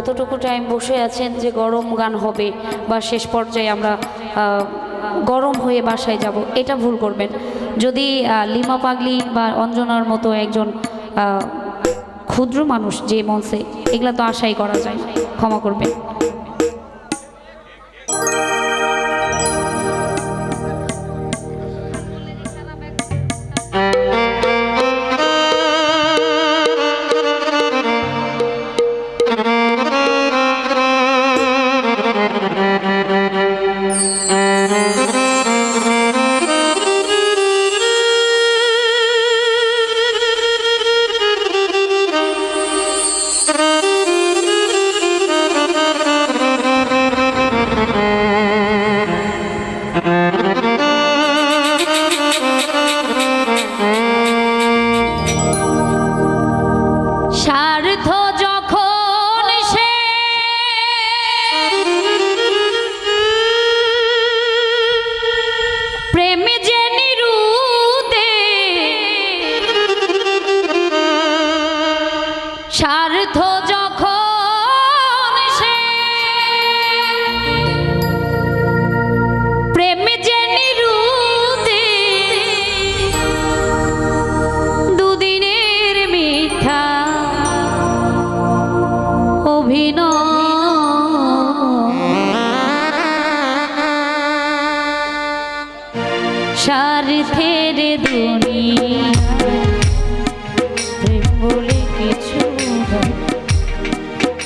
এতটুকু টাইম বসে আছেন যে গরম গান হবে বা শেষ পর্যায়ে আমরা গরম হয়ে বাসায় যাব, এটা ভুল করবেন। যদি লিমা পাগলি বা অঞ্জনার মতো একজন ক্ষুদ্র মানুষ যে মঞ্চে, এগুলা তো আশাই করা যায়, ক্ষমা করবেন।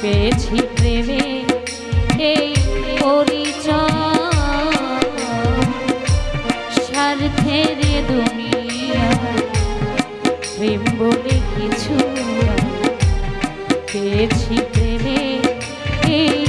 পেয়েছি প্রেমে এই স্বার্থের দুনিয়া প্রেম বলে কিছু। পেয়েছি প্রেমে এই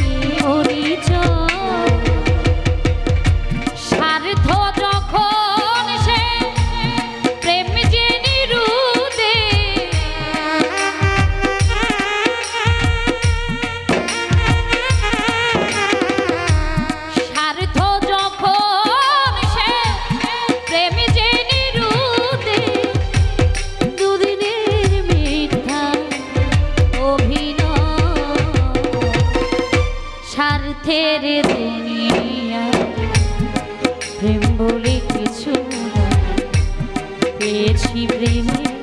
প্রেমে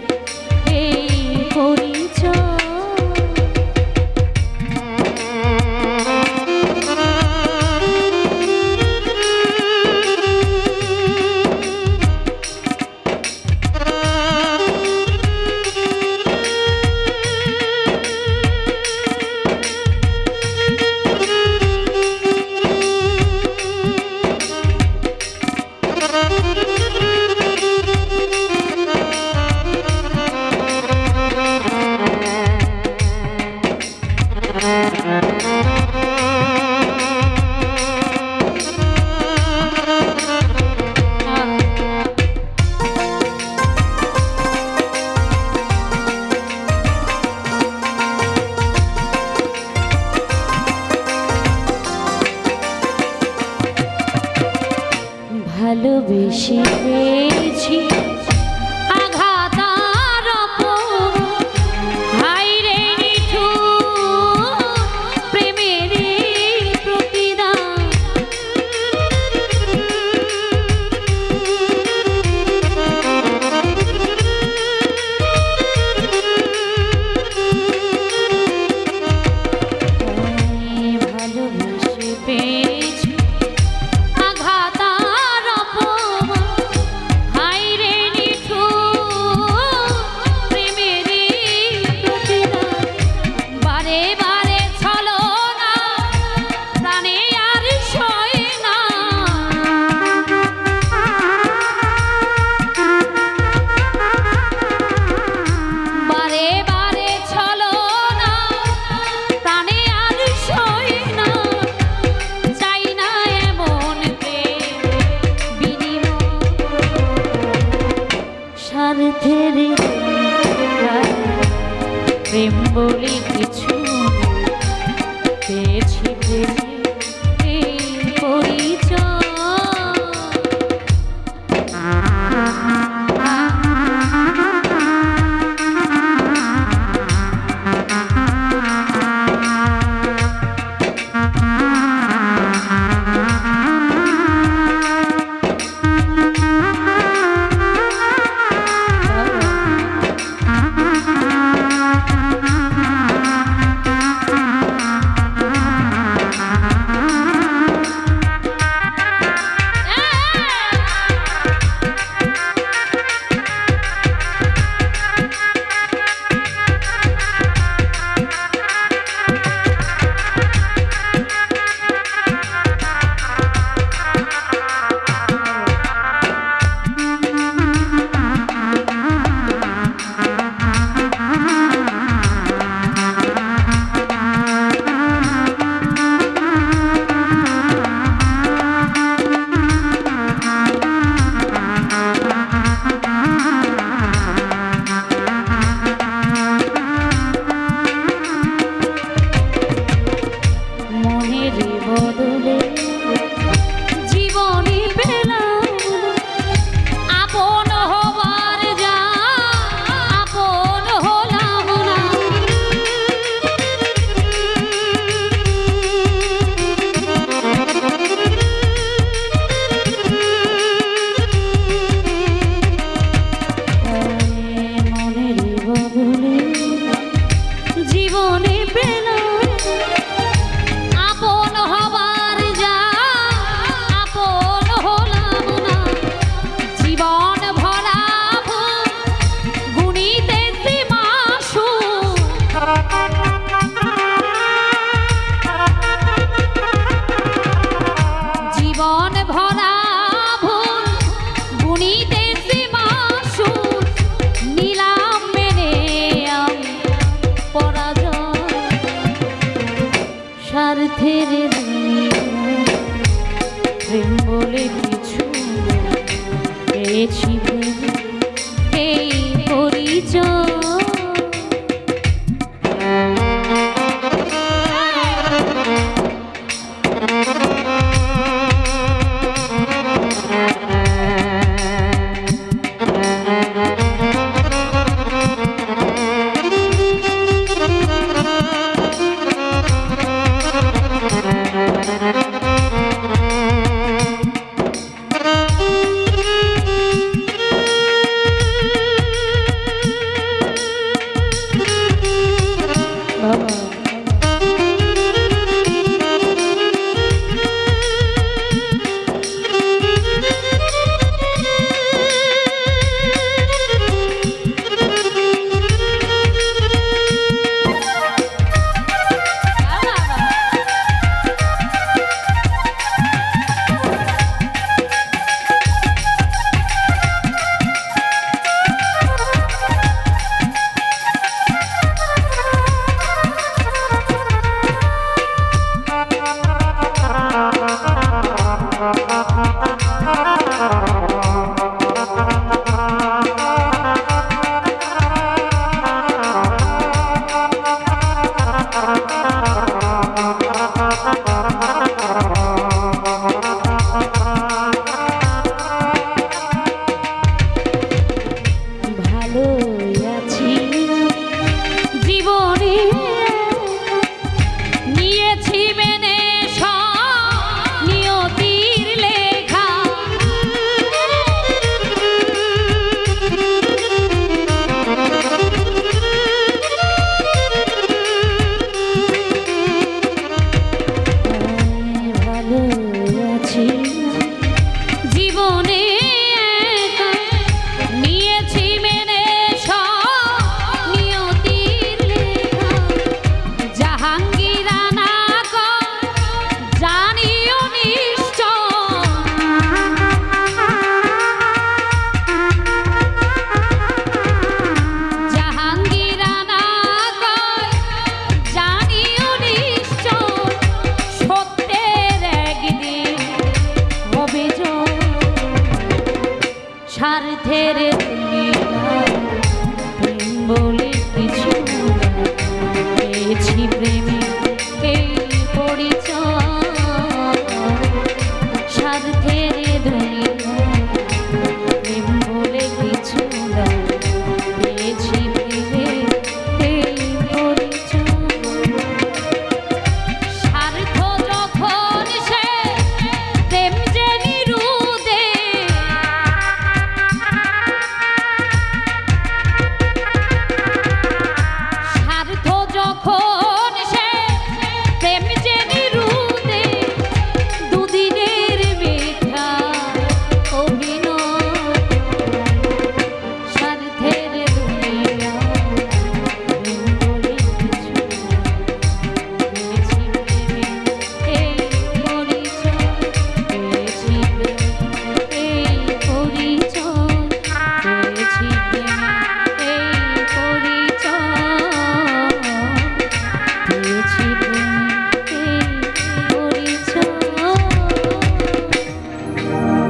প্রেম বলে কিছু পেয়েছি। হে পরিচয়